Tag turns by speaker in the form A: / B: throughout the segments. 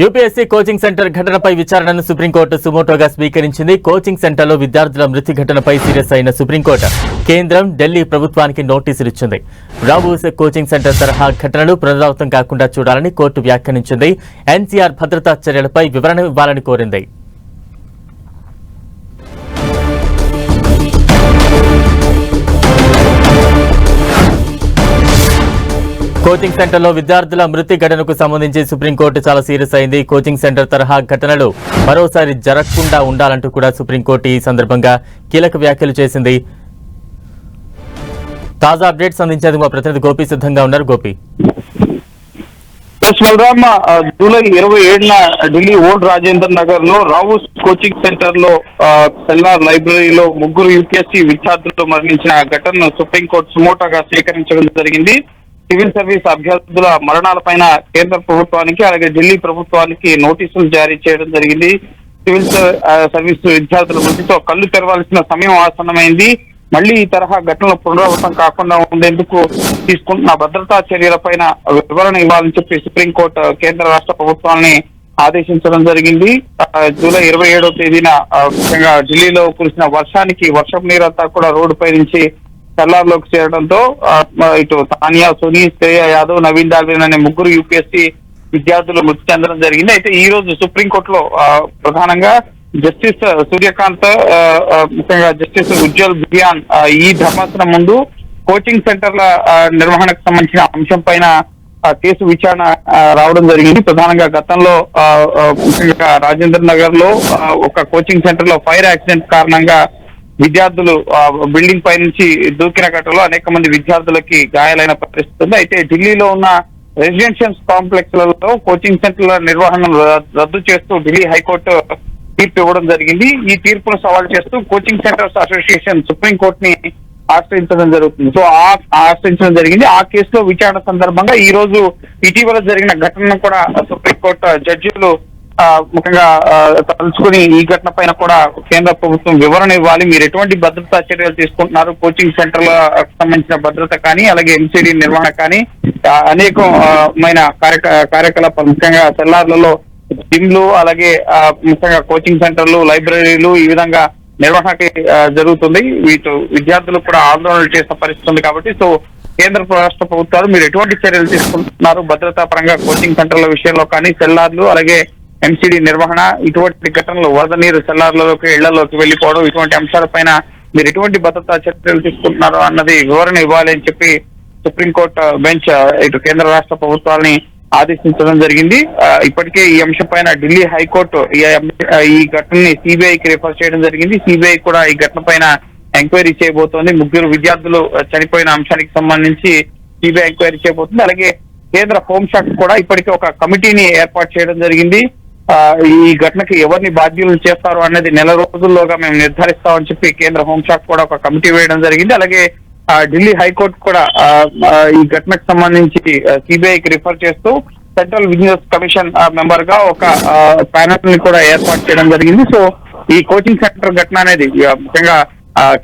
A: UPSC coaching centre ఘటనపై విచారణను supreme court సుమోటోగా స్వీకరించింది. కోచింగ్ సెంటర్లో విద్యార్థుల మృతి ఘటనపై సీరియస్ అయిన సుప్రీంకోర్టు కేంద్రం ఢిల్లీ ప్రభుత్వానికి నోటీసులు ఇచ్చింది. రాబోసే కోచింగ్ సెంటర్ తరహా ఘటనలు పునరావృతం కాకుండా చూడాలని కోర్టు వ్యాఖ్యానించింది. ఎన్సీఆర్ భద్రతా చర్యలపై వివరణ ఇవ్వాలని కోరింది. కోచింగ్ సెంటర్లో విద్యార్థుల మృతి ఘటనకు సంబంధించి సుప్రీంకోర్టు చాలా సీరియస్ అయింది. కోచింగ్ సెంటర్ తరహా ఘటనలు మరోసారి జరగకుండా ఉండాలంటూ కూడా సుప్రీంకోర్టు ఈ సందర్భంగా కీలక వ్యాఖ్యలు చేసింది. తాజా అప్డేట్స్ అందించేందుకు మా ప్రతినిధి గోపి సిద్ధంగా ఉన్నారు. గోపి.
B: బలరామ్ జూలై ఇరవై ఏడున ఢిల్లీ ఓల్డ్ రాజేందర్ నగర్లో రావుస్ కోచింగ్ సెంటర్లో ఆ, సెల్లార్ లైబ్రరీలో ముగ్గురు యూపీఎస్సీ విద్యార్థులు మరణించిన ఘటనను సుప్రీంకోర్టు సుమోటాగా స్వీకరించడం జరిగింది. సివిల్ సర్వీస్ అభ్యర్థుల మరణాలపైన కేంద్ర ప్రభుత్వానికి అలాగే ఢిల్లీ ప్రభుత్వానికి నోటీసులు జారీ చేయడం జరిగింది. సివిల్ సర్వీస్ విద్యార్థుల మృతితో కళ్ళు తెరవాల్సిన సమయం ఆసన్నమైంది. మళ్ళీ ఈ తరహా ఘటనలు పునరావృతం కాకుండా ఉండేందుకు తీసుకుంటున్న భద్రతా చర్యలపైన వివరణ ఇవ్వాలని చెప్పి సుప్రీంకోర్టు కేంద్ర రాష్ట్ర ప్రభుత్వాన్ని ఆదేశించడం జరిగింది. జూలై ఇరవై ఏడవ తేదీన ముఖ్యంగా ఢిల్లీలో కురిసిన వర్షానికి వర్షం నీరంతా కూడా రోడ్డుపై నుంచి చల్లార్లోకి చేరడంతో ఇటు తానియా సోని శ్రేయ యాదవ్ నవీన్ దాల్వేన్ అనే ముగ్గురు యూపీఎస్సీ విద్యార్థులు మృతి చెందడం జరిగింది. అయితే ఈ రోజు సుప్రీంకోర్టులో ప్రధానంగా జస్టిస్ సూర్యకాంత్ ఆ, ముఖ్యంగా జస్టిస్ ఉజ్వల్ బియాన్ ఈ ధర్మాసనం ముందు కోచింగ్ సెంటర్ల నిర్వహణకు సంబంధించిన అంశం పైన ఆ, కేసు విచారణ రావడం జరిగింది. ప్రధానంగా గతంలో ఆ, ముఖ్యంగా రాజేంద్ర నగర్లో ఆ, ఒక కోచింగ్ సెంటర్లో ఫైర్ యాక్సిడెంట్ కారణంగా విద్యార్థులు బిల్డింగ్ పై నుంచి దూకిన ఘటనలో అనేక మంది విద్యార్థులకి గాయాలైన పరిస్థితి ఉంది. అయితే ఢిల్లీలో ఉన్న రెసిడెన్షియల్ కాంప్లెక్స్లలో కోచింగ్ సెంటర్ల నిర్వహణను రద్దు చేస్తూ ఢిల్లీ హైకోర్టు తీర్పు ఇవ్వడం జరిగింది. ఈ తీర్పును సవాల్ చేస్తూ కోచింగ్ సెంటర్స్ అసోసియేషన్ సుప్రీం కోర్టుని ఆశ్రయించడం జరుగుతుంది. సో ఆ ఆశ్రయించడం జరిగింది. ఆ కేసులో విచారణ సందర్భంగా ఈ రోజు ఇటీవల జరిగిన ఘటనను కూడా సుప్రీంకోర్టు జడ్జిలు ముఖ్యంగా తలుచుకుని ఈ ఘటన పైన కూడా కేంద్ర ప్రభుత్వం వివరణ ఇవ్వాలి. మీరు ఎటువంటి భద్రతా చర్యలు తీసుకుంటున్నారు? కోచింగ్ సెంటర్ల సంబంధించిన భద్రత కానీ అలాగే ఎంసీడీ నిర్వహణ కానీ అనేకమైన కార్యక కార్యకలాపాలు ముఖ్యంగా తెల్లార్లలో జిమ్లు అలాగే ముఖ్యంగా కోచింగ్ సెంటర్లు లైబ్రరీలు ఈ విధంగా నిర్వహణకి జరుగుతుంది. వీటి విద్యార్థులు కూడా ఆందోళన చేసిన పరిస్థితి ఉంది కాబట్టి సో కేంద్ర రాష్ట్ర ప్రభుత్వాలు మీరు ఎటువంటి చర్యలు తీసుకుంటున్నారు? భద్రతా పరంగా కోచింగ్ సెంటర్ల విషయంలో కానీ సెల్లార్లు అలాగే ఎంసీడీ నిర్వహణ ఇటువంటి ఘటనలు వరద నీరు సెల్లార్లలోకి ఇళ్ళలోకి వెళ్ళిపోవడం ఇటువంటి అంశాలపైన మీరు ఎటువంటి భద్రతా చర్యలు తీసుకుంటున్నారు అన్నది వివరణ ఇవ్వాలి అని చెప్పి సుప్రీంకోర్టు బెంచ్ ఇటు కేంద్ర రాష్ట్ర ప్రభుత్వాలని ఆదేశించడం జరిగింది. ఇప్పటికే ఈ అంశం పైన ఢిల్లీ హైకోర్టు ఈ ఘటనని సిబిఐకి రిఫర్ చేయడం జరిగింది. సిబిఐ కూడా ఈ ఘటన పైన ఎంక్వైరీ చేయబోతోంది. ముగ్గురు విద్యార్థులు చనిపోయిన అంశానికి సంబంధించి సిబిఐ ఎంక్వైరీ చేయబోతుంది. అలాగే కేంద్ర హోంశాఖ కూడా ఇప్పటికే ఒక కమిటీని ఏర్పాటు చేయడం జరిగింది. ఈ ఘటనకి ఎవరిని బాధ్యులు చేస్తారు అనేది నెల రోజుల్లోగా మేము నిర్ధారిస్తామని చెప్పి కేంద్ర హోంశాఖ కూడా ఒక కమిటీ వేయడం జరిగింది. అలాగే ఆ, ఢిల్లీ హైకోర్టు కూడా ఈ ఘటనకు సంబంధించి సిబిఐకి రిఫర్ చేస్తూ సెంట్రల్ విజిలెన్స్ కమిషన్ మెంబర్గా ఒక ప్యానల్ని కూడా ఏర్పాటు చేయడం జరిగింది. సో ఈ కోచింగ్ సెంటర్ ఘటన అనేది ముఖ్యంగా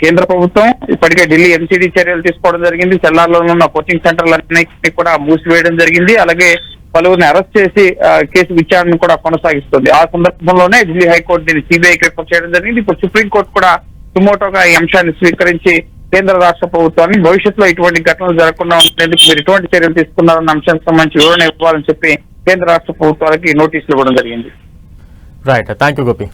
B: కేంద్ర ప్రభుత్వం ఇప్పటికే ఢిల్లీ ఎంసీడీ చర్యలు తీసుకోవడం జరిగింది. సెల్లార్లో ఉన్న కోచింగ్ సెంటర్లన్నింటినీ కూడా మూసివేయడం జరిగింది. అలాగే పలువురిని అరెస్ట్ చేసి కేసు విచారణ కూడా కొనసాగిస్తుంది. ఆ సందర్భంలోనే ఢిల్లీ హైకోర్టు దీన్ని సిబిఐకి రిపోర్ట్ చేయడం జరిగింది. ఇప్పుడు సుప్రీంకోర్టు కూడా సుమోటోగా ఈ అంశాన్ని స్వీకరించి కేంద్ర రాష్ట్ర ప్రభుత్వాన్ని భవిష్యత్తులో ఇటువంటి ఘటనలు జరగకుండా ఉండేందుకు మీరు ఎటువంటి చర్యలు తీసుకున్నారన్న అంశానికి సంబంధించి వివరణ ఇవ్వాలని చెప్పి కేంద్ర రాష్ట్ర ప్రభుత్వాలకి నోటీసులు ఇవ్వడం జరిగింది.
A: రైట్ థ్యాంక్ యూ గోపి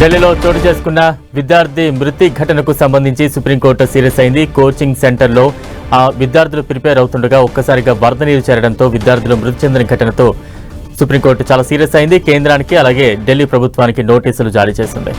A: ఢిల్లీలో చోటు చేసుకున్న విద్యార్థి మృతి ఘటనకు సంబంధించి సుప్రీంకోర్టు సీరియస్ అయింది. కోచింగ్ సెంటర్లో ఆ విద్యార్థులు ప్రిపేర్ అవుతుండగా ఒక్కసారిగా వరద నీరు చేరడంతో విద్యార్థులు మృతి చెందిన ఘటనతో సుప్రీంకోర్టు చాలా సీరియస్ అయింది. కేంద్రానికి అలాగే ఢిల్లీ ప్రభుత్వానికి నోటీసులు జారీ చేసింది.